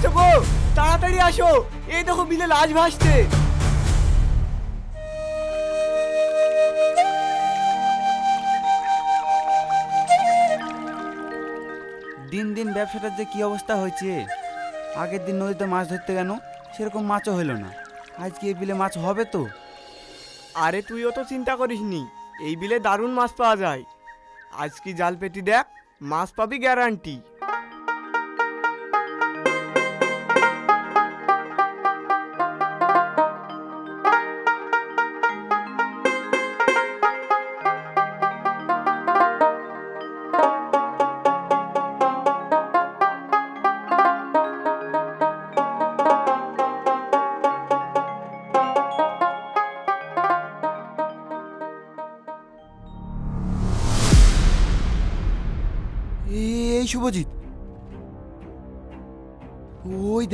আছো গো তাড়াতাড়ি আসো। এই দেখো বিলে লাশ ভাসছে। দিন দিন ব্যবসাটার যে কি অবস্থা হয়েছে? আগের দিন নদীতে মাছ ধরতে গেল সেরকম মাছও হলো না। আজকে এই বিলে মাছ হবে তো? আরে তুইও তো চিন্তা করিস নি এই বিলে দারুণ মাছ পাওয়া যায়। আজ কি জাল পেটি দেখ মাছ পাবি গ্যারান্টি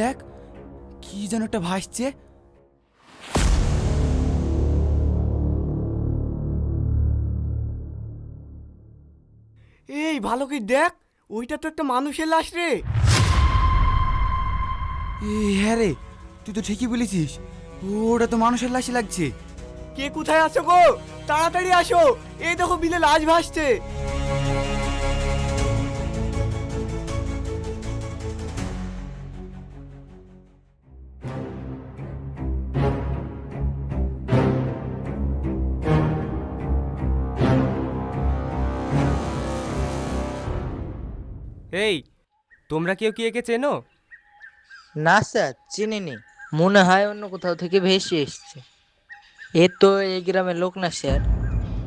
দেখ কি যেন একটা ভাসছে। এই ভালো কি দেখ ওইটা তো একটা মানুষের লাশ রে। এই হ্যাঁ রে তুই তো ঠিকই বলেছিস ওটা তো মানুষের লাশই লাগছে। কে কোথায় আছো গো? তাড়াতাড়ি আসো এই দেখো বিলে লাশ ভাসছে। এই তোমরা কেউ কি একে চেনো? না স্যার চিনিনি। মনে হয় অন্য কোথাও থেকে ভেসে এসছে। এ তো এই গ্রামের লোক না স্যার।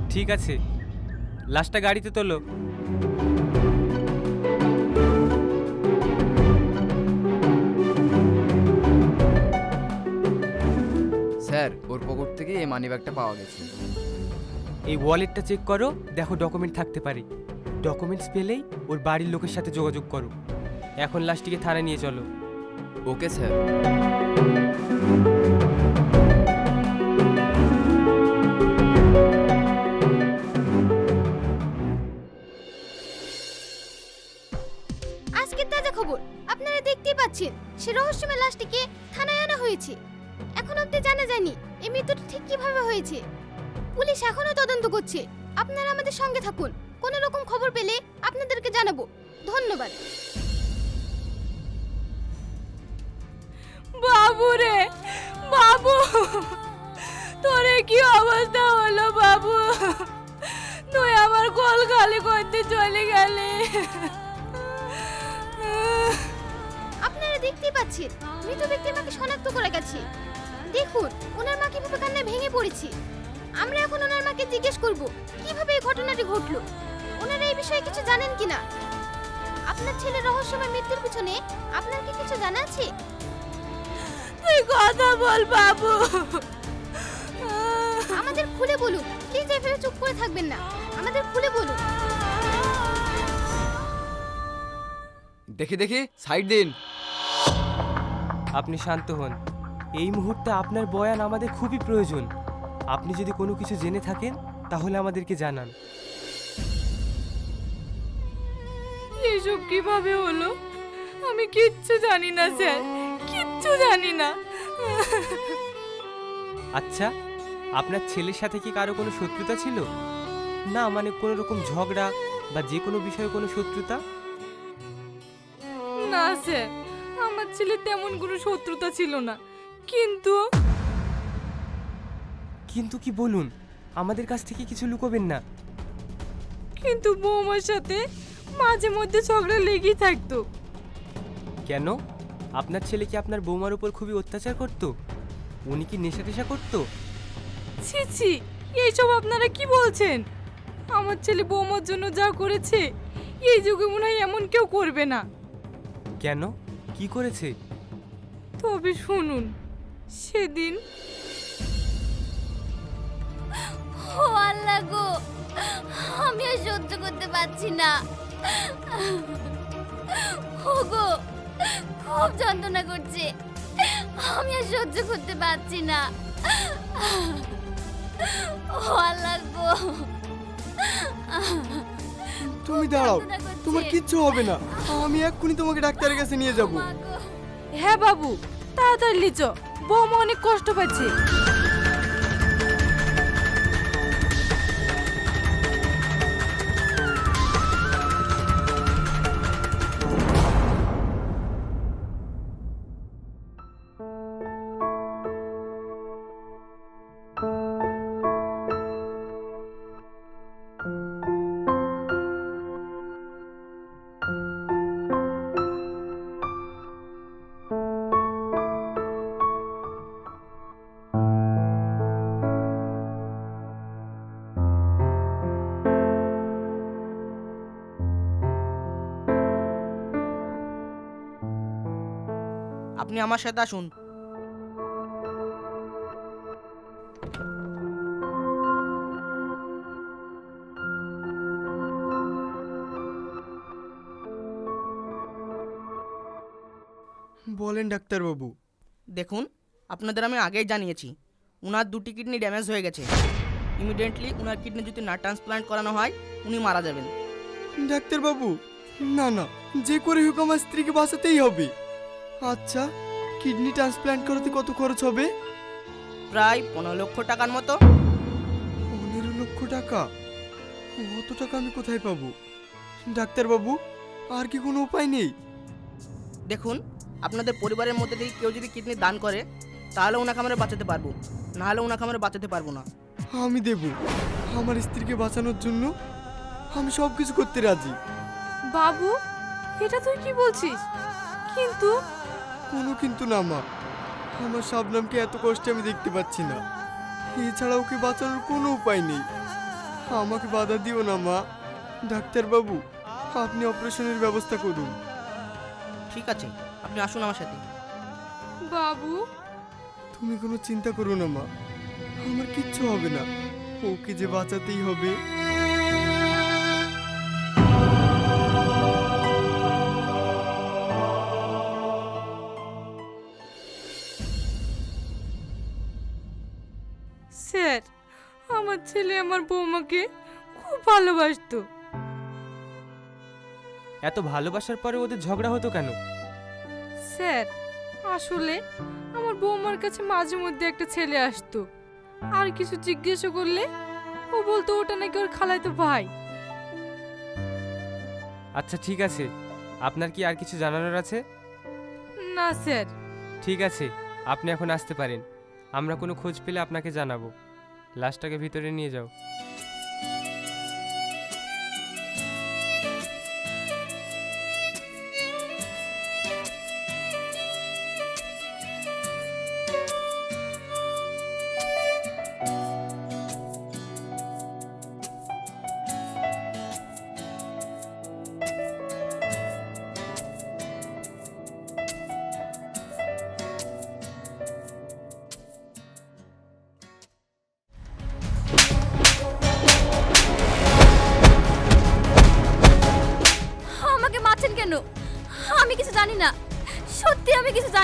ঠিক আছে। লাশটা গাড়িতে তোলো। স্যার ওর পকেট থেকে এই মানিব্যাগটা পাওয়া গেছে। এই ওয়ালেটটা চেক করো দেখো ডকুমেন্ট থাকতে পারে। ডকুমেন্টস পেলেই ওর বাড়ির লোকের সাথে যোগাযোগ করো। এখন লাশটিকে থানায় নিয়ে চলো। Okay sir. আজকের তাজা খবর আপনারা দেখতেই পাচ্ছেন সে রহস্যময় লাশটিকে থানায় আনা হয়েছে। এখন অব্দি জানা যায়নি এই মৃত্যুটা ঠিক কীভাবে হয়েছে। পুলিশ এখনও তদন্ত করছে। আপনারা আমাদের সঙ্গে থাকুন। খবর পেলে আপনাদেরকে জানাব। ধন্যবাদ। বাবু রে বাবু তোরে কি অবস্থা হলো বাবু? তুই আমার কল খালি করতে চলে গেলে। আপনারা দেখতেই পাচ্ছেন মৃত ব্যক্তির মাকে শনাক্ত করে গেছে। দেখুন ওনার মা কীভাবে কান্নায় ভেঙে পড়েছে। আমরা এখন ওনার মাকে জিজ্ঞেস করব কীভাবে এই ঘটনাটি ঘটলো? ওনারা এই বিষয়ে কিছু জানেন কিনা? আপনার ছেলের রহস্যময় মৃত্যুর পিছনে আপনার কি কিছু জানা আছে? তুই কথা বল বাবু। আমাদের খুলে বলুন প্লিজ এভাবে চুপ করে থাকবেন না? আমাদের খুলে বলুন। দেখি দেখি সাইড দিন। আপনি শান্ত হন। এই মুহূর্তে আপনার বয়ান আমাদের খুবই প্রয়োজন। আপনি যদি কোনো কিছু জেনে থাকেন তাহলে আমাদেরকে জানান। এসব কীভাবে হলো? আমি কিচ্ছু জানি না স্যার। কিচ্ছু জানি না। আচ্ছা আপনার ছেলের সাথে কি কারও কোনো শত্রুতা ছিল? না মানে কোনো রকম ঝগড়া বা যে কোনো বিষয়ে কোনো শত্রুতা? না স্যার আমার ছেলে তেমন কোনো শত্রুতা ছিল না। কিন্তু কিন্তু কি বলুন? আমাদের কাছ থেকে কিছু লুকোবেন না। কিন্তু বৌমার সাথে মাঝে মধ্যে ঝগড়া লেগেই থাকতো। কেন? আপনার ছেলে কি আপনার বৌমার উপর খুবই অত্যাচার করতো? উনি কি নেশা টেশা করতো? ছি ছি এইসব আপনারা কি বলছেন? আমার ছেলে বৌমার জন্য যা করেছে এই যুগে মনে হয় এমন কেউ করবে না। কেন? কি করেছে? তবে শুনুন সেদিন ও আল্লাহ গো আমি আর সহ্য করতে পারছি না। ও খুব যন্ত্রণা করছে। আমি আর সহ্য করতে পারছি না। ও আল্লাহ গো। তুমি দাঁড়াও তোমার কিচ্ছু হবে না। আমি এক্ষুনি তোমাকে ডাক্তারের কাছে নিয়ে যাব। হ্যাঁ বাবু তাড়াতাড়ি লিচ বৌমা অনেক কষ্ট পাচ্ছে। আপনি আমার সাথে আসুন। বলেন ডাক্তারবাবু। দেখুন আপনাদের আমি আগেই জানিয়েছি উনার দুটি কিডনি ড্যামেজ হয়ে গেছে। ইমিডিয়েটলি উনার কিডনি যদি না ট্রান্সপ্লান্ট করানো হয় উনি মারা যাবেন। ডাক্তারবাবু না না যে করে হোক আমার স্ত্রীকে বাঁচাতেই হবে। আচ্ছা কিডনি ট্রান্সপ্ল্যান্ট করাতে কত খরচ হবে? প্রায় পনেরো লক্ষ টাকার মতো। পনেরো লক্ষ টাকা? অত টাকা আমি কোথায় পাবো? ডাক্তারবাবু আর কি কোনো উপায় নেই? দেখুন আপনাদের পরিবারের মধ্যে থেকে কেউ যদি কিডনি দান করে তাহলে ওনাকে আমরা বাঁচাতে পারব। নাহলে ওনাকে আমরা বাঁচাতে পারব না। আমি দেব। আমার স্ত্রীকে বাঁচানোর জন্য আমি সব কিছু করতে রাজি। বাবু এটা তুই কি বলছিস? কিন্তু কোনো কিন্তু না মা। আমার শাবনামকে এত কষ্টে আমি দেখতে পাচ্ছি না। এছাড়া ওকে বাঁচানোর কোনো উপায় নেই? আমাকে বাধা দিও না মা। ডাক্তারবাবু আপনি অপারেশনের ব্যবস্থা করুন। ঠিক আছে আপনি আসুন আমার সাথে। বাবু? তুমি কোনো চিন্তা করো না মা। আমার কিচ্ছু হবে না। ওকে যে বাঁচাতেই হবে আমার বৌমাকে খুব ভালোবাসতো। এত ভালোবাসার পরে ওদের ঝগড়া হতো কেন? স্যার আসলে আমার বৌমার কাছে মাঝে মধ্যে একটা ছেলে আসতো। আর কিছু জিজ্ঞেস করলে ও বলতো ওটা নাকি ওর খালাইতো ভাই। আচ্ছা ঠিক আছে। আপনার কি আর কিছু জানানোর আছে? না স্যার। ঠিক আছে আপনি এখন আসতে পারেন। আমরা কোনো খোঁজ পেলে আপনাকে জানাব। লাশটাকে ভিতরে নিয়ে যাও।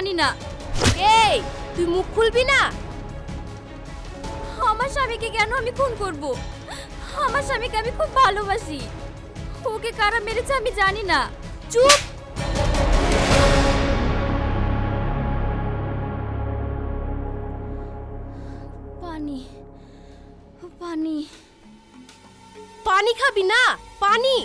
জানি না। এই, তুই মুখ খুলবি না? আমার স্বামীকে কেন আমি খুন করব? আমার স্বামীকে আমি খুব ভালোবাসি। ওকে কারা মেরেছে আমি জানি না। চুপ! পানি পানি। পানি খাবি না? পানি!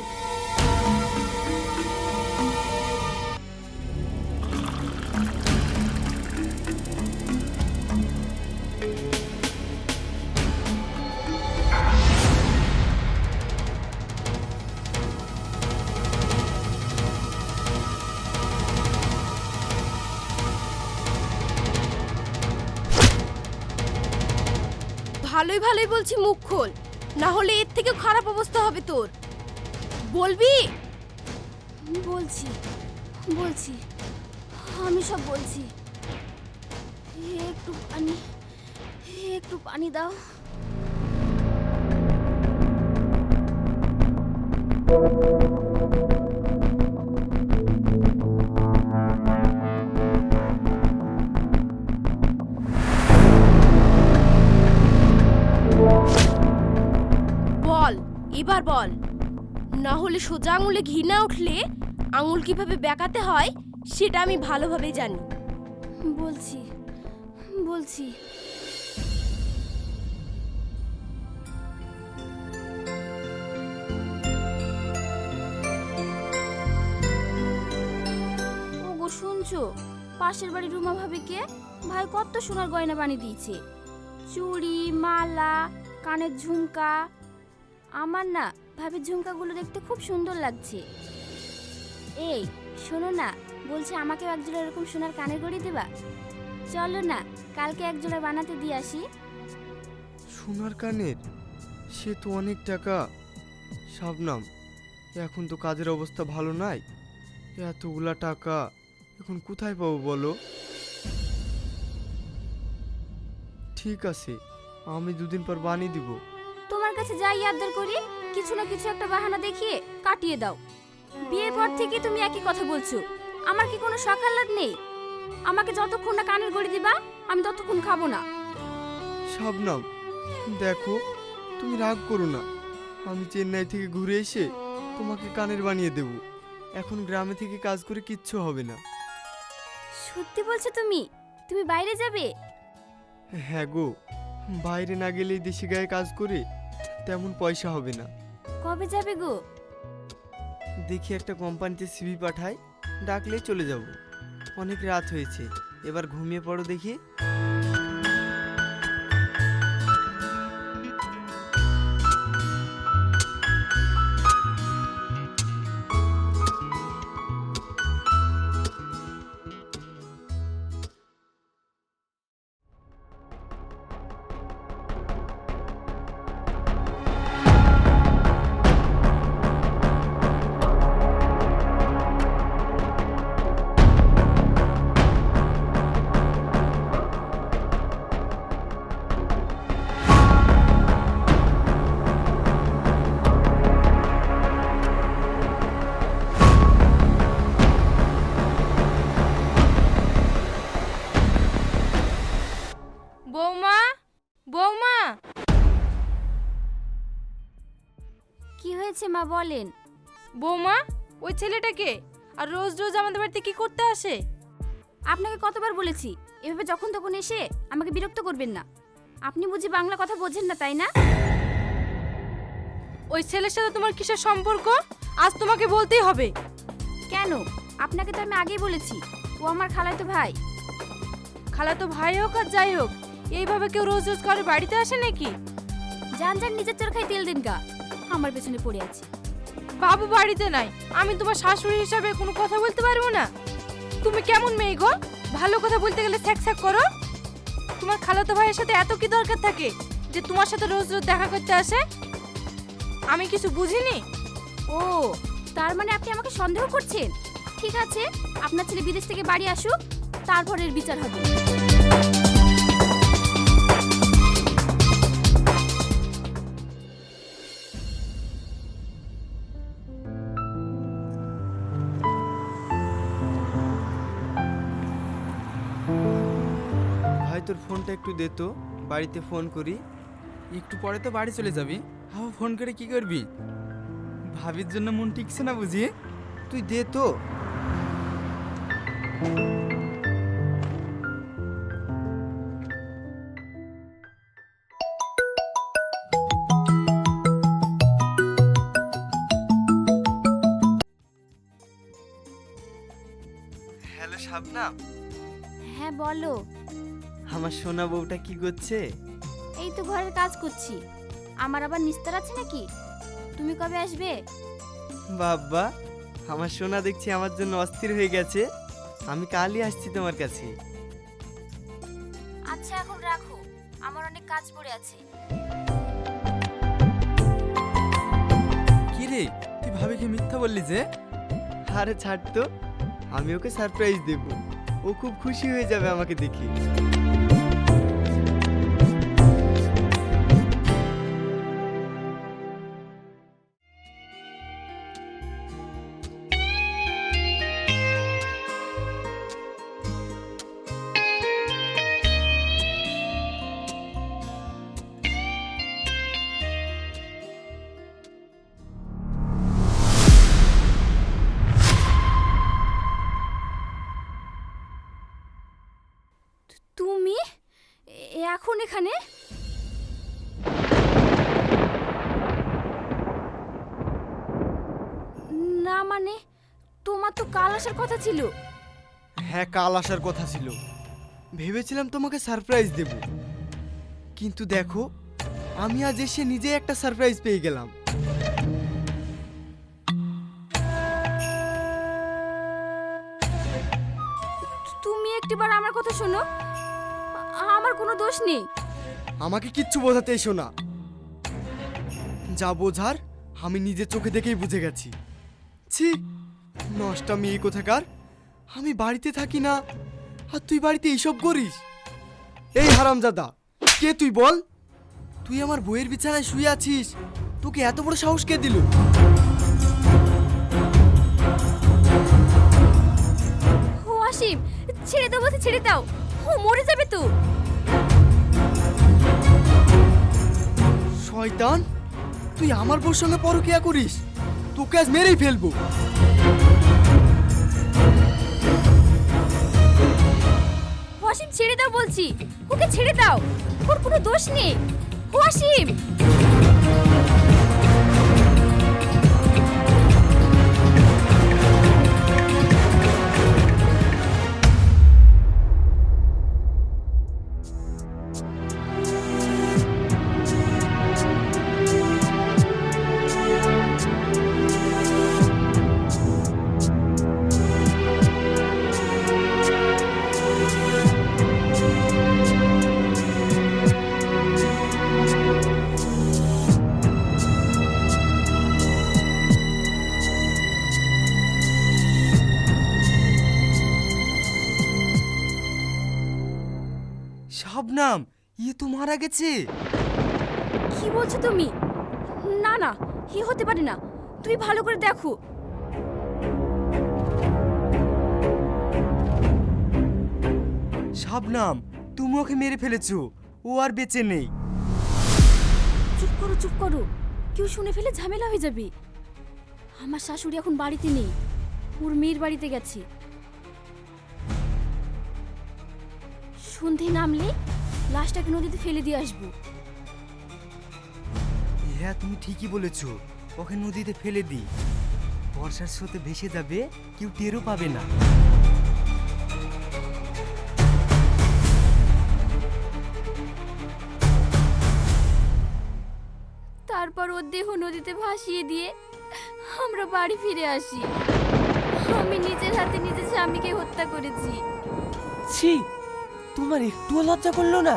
ভালোই ভালোই বলছি মুখ খোল। না হলে এর থেকে খারাপ অবস্থা হবে তোর। বলবি? বলছি বলছি, আমি সব বলছি। একটু পানি একটু পানি দাও। বল না হলে সোজা আঙুলে ঘি না উঠলে আঙুল কীভাবে বেঁকাতে হয়, সেটা আমি ভালোভাবে জানি। বলছি বলছি। ওগো, শুনছো? পাশের বাড়ির রুমা ভাবিকে ভাই কত সোনার গয়না বানিয়ে দিয়েছে। চুড়ি, মালা, কানের ঝুমকা। আমার না ভাবির ঝুমকাগুলো দেখতে খুব সুন্দর লাগছে। এই শোনো না বলছে আমাকে একজোড়া এরকম সোনার কানের গড়ি দেবা? চলো না কালকে একজোড়া বানাতে দিয়ে আসি। সোনার কানের? সে তো অনেক টাকা। শাবনাম এখন তো কাজের অবস্থা ভালো নাই। এতগুলা টাকা এখন কোথায় পাবো বলো? ঠিক আছে আমি দুদিন পর বানিয়ে দিব। তোমার কাছে যাই আবদার করি। কিছু না কিছু একটা বাহানা দেখিয়ে কাটিয়ে দাও। বিয়ের পর থেকে তুমি একই কথা বলছো। আমার কি কোনো সকালাত নেই? আমাকে যতক্ষণ না কানের গড়ি দিবা আমি ততক্ষণ খাব না। শাবনাম দেখো তুমি রাগ করো না। আমি চেন্নাই থেকে ঘুরে এসে তোমাকে কানের বানিয়ে দেব। এখন গ্রামে থেকে কাজ করে কিচ্ছু হবে না। সত্যি বলছো তুমি? তুমি বাইরে যাবে? হ্যাঁ গো বাইরে না গেলেই দেশি গায়ে কাজ করে তেমন পয়সা হবে না। কবে যাবে গো? দেখি একটা কোম্পানিতে সিভি পাঠাই ডাকলে চলে যাব। অনেক রাত হয়েছে, এবার ঘুমিয়ে পড়ো দেখি। হয়েছে মা বলেন। বৌমা ওই ছেলেটাকে আর রোজ রোজ আমাদের বাড়িতে কি করতে আসে? আপনাকে কতবার বলেছি এভাবে যখন তখন এসে আমাকে বিরক্ত করবেন না। আপনি বুঝি বাংলা কথা বোঝেন না তাই না? ওই ছেলের সাথে তোমার কিসের সম্পর্ক? আজ তোমাকে বলতেই হবে। কেন? আপনাকে তো আমি আগেই বলেছি ও আমার খালাতো ভাই। খালা তো ভাই হোক আর যাই হোক এইভাবে কেউ রোজ রোজ করে বাড়িতে আসে নাকি? যান যান নিজের খাই তেল দিন গা। আমার পেছনে পড়ে আছে। বাবু বাড়িতে নাই। আমি তোমার শাশুড়ি হিসাবে কোনো কথা বলতে পারব না। তুমি কেমন মেয়ে গো? ভালো কথা বলতে গেলে স্যাক স্যাক করো। তোমার খালাতো ভাইয়ের সাথে এত কি দরকার থাকে যে তোমার সাথে রোজ রোজ দেখা করতে আসে? আমি কিছু বুঝিনি? ও তার মানে আপনি আমাকে সন্দেহ করছেন? ঠিক আছে আপনার ছেলে বিদেশ থেকে বাড়ি আসুক তারপরের বিচার হবে। তোর ফোনটা একটু দে তো বাড়িতে ফোন করি। একটু পরে তো বাড়ি চলে যাবি। আবার ফোন করে কি করবি? ভাবির জন্য মন টিকছে না বুঝি? তুই দে তো। হ্যালো শাবনাম হ্যাঁ বলো। আমার সোনা বউটা কি করছে? এই তো ঘরের কাজ করছি। আমার আবার নিস্তার আছে নাকি? তুমি কবে আসবে? বাবা আমার সোনা দেখছি আমার জন্য অস্থির হয়ে গেছে। আমি কালই আসছি তোমার কাছে। আচ্ছা এখন রাখো। আমার অনেক কাজ পড়ে আছে। কি রে তুই ভাবিকে মিথ্যা বললি যে? আরে ছাড় তো আমি ওকে সারপ্রাইজ দেব। ও খুব খুশি হয়ে যাবে আমাকে দেখে। এখন এখানে? না মানে তোমার তো কাল আসার কথা ছিল। হ্যাঁ কাল আসার কথা ছিল। ভেবেছিলাম তোমাকে সারপ্রাইজ দেব। কিন্তু দেখো আমি আজ এসে নিজে একটা সারপ্রাইজ পেয়ে গেলাম। তুমি একটিবার আমার কথা শোনো। কোনো দোষ নেই। আমাকে কিচ্ছু বোঝাতে এসো না। যা বোঝার আমি নিজের চোখে দেখেই বুঝে গেছি। ছি নষ্টা মেয়ে কোথাকার? আমি বাড়িতে থাকি না। আর তুই বাড়িতে এইসব করিস? এই হারামজাদা কে তুই বল? তুই আমার বইয়ের বিছানায় শুয়ে আছিস। তোকে এত বড় সাহস কে দিল? ও অসীম ছেড়ে দাও বলতে ছেড়ে দাও। ও মরে যাবে তো। শয়তান? তুই আমার বউর সঙ্গে পরকিয়া করিস? তোকে আজ মেরেই ফেলব। ওয়াসিম, ছেড়ে দাও বলছি। ওকে ছেড়ে দাও। ওর কোনো দোষ নেই। ও শাবনাম ইয়ে তো মারা গেছে। কি বলছো তুমি? না না হি হতে পারে না। তুই ভালো করে দেখো। শাবনাম তুমি ওকে মেরে ফেলেছো। ও আর বেঁচে নেই। চুপ করো চুপ করো। কেউ শুনে ফেলে ঝামেলা হয়ে যাবে। আমার শাশুড়ি এখন বাড়িতে নেই। ওর মেয়ের বাড়িতে গেছে। সন্ধে নামলে লাশটাকে নদীতে ফেলে দিয়ে আসব। হ্যাঁ তুমি ঠিকই বলেছ ওকে নদীতে ফেলে দি বর্ষার স্রোতে ভেসে যাবে কেউ টেরও পাবে না। তারপর ওর দেহ নদীতে ভাসিয়ে দিয়ে আমরা বাড়ি ফিরে আসি। আমি নিজের হাতে নিজের স্বামীকে হত্যা করেছি। ছি! তোমার একটুও লজ্জা করল না?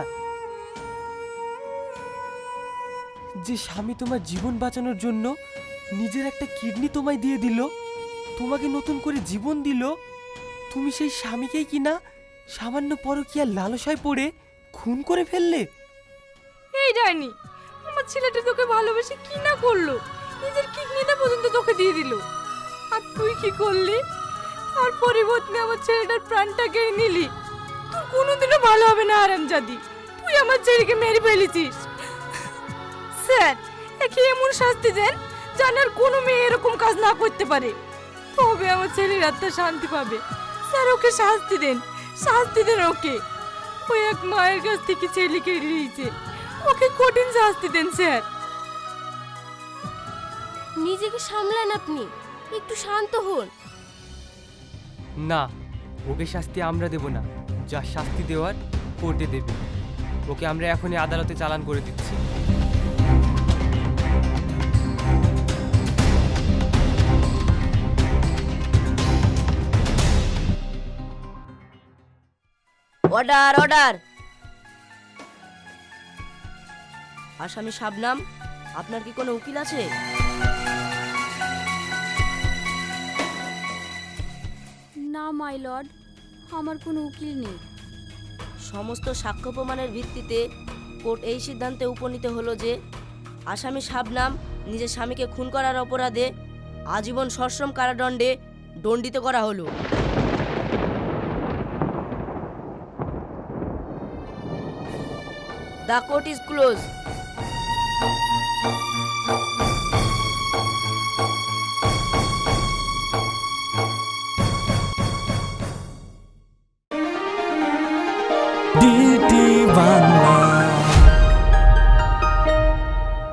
যে স্বামী তোমার জীবন বাঁচানোর জন্য নিজের একটা কিডনি তোমায় দিয়ে দিল, তোমাকে নতুন করে জীবন দিল, তুমি সেই স্বামীকেই কিনা সামান্য পরকীয়ার লালসায় পড়ে খুন করে ফেললে? এই ডাইনি, আমার ছেলেটা তোকে ভালোবেসে কি না করল? নিজের কিডনিটা পর্যন্ত তোকে দিয়ে দিল। আর তুই কি করলি? তার পরিবর্তে আমার ছেলেটার প্রাণটা কেড়ে নিলি। কোনোদিনও ভালো হবে না আরামজাদি তুই আমার ছেলেকে মেরে ফেলেছিস। স্যার একে এমন শাস্তি দেন যেন আর কোনো মেয়ে এরকম কাজ না করতে পারে। তবে আমার ছেলের আত্মা শান্তি পাবে। স্যার ওকে শাস্তি দেন। শাস্তি দেন ওকে। ও এক মায়ের কাছ থেকে ছেলে কেড়ে নিয়েছে। ওকে কঠিন শাস্তি দেন স্যার। নিজেকে সামলান আপনি। একটু শান্ত হন। না ওকে শাস্তি আমরা দেব না। যা শাস্তি দেওয়ার কোর্টে দেবে। ওকে আমরা এখনই আদালতে চালান করে দিচ্ছি। অর্ডার অর্ডার আসামি শাবনাম আপনার কি কোনো উকিল আছে? না মাই লর্ড আমার কোনো উকিল নেই। সমস্ত সাক্ষ্য প্রমাণের ভিত্তিতে কোর্ট এই সিদ্ধান্তে উপনীত হলো যে, আসামি শাবনাম নিজের স্বামীকে খুন করার অপরাধে আজীবন সশ্রম কারাদণ্ডে দণ্ডিত করা হলো। The court is close.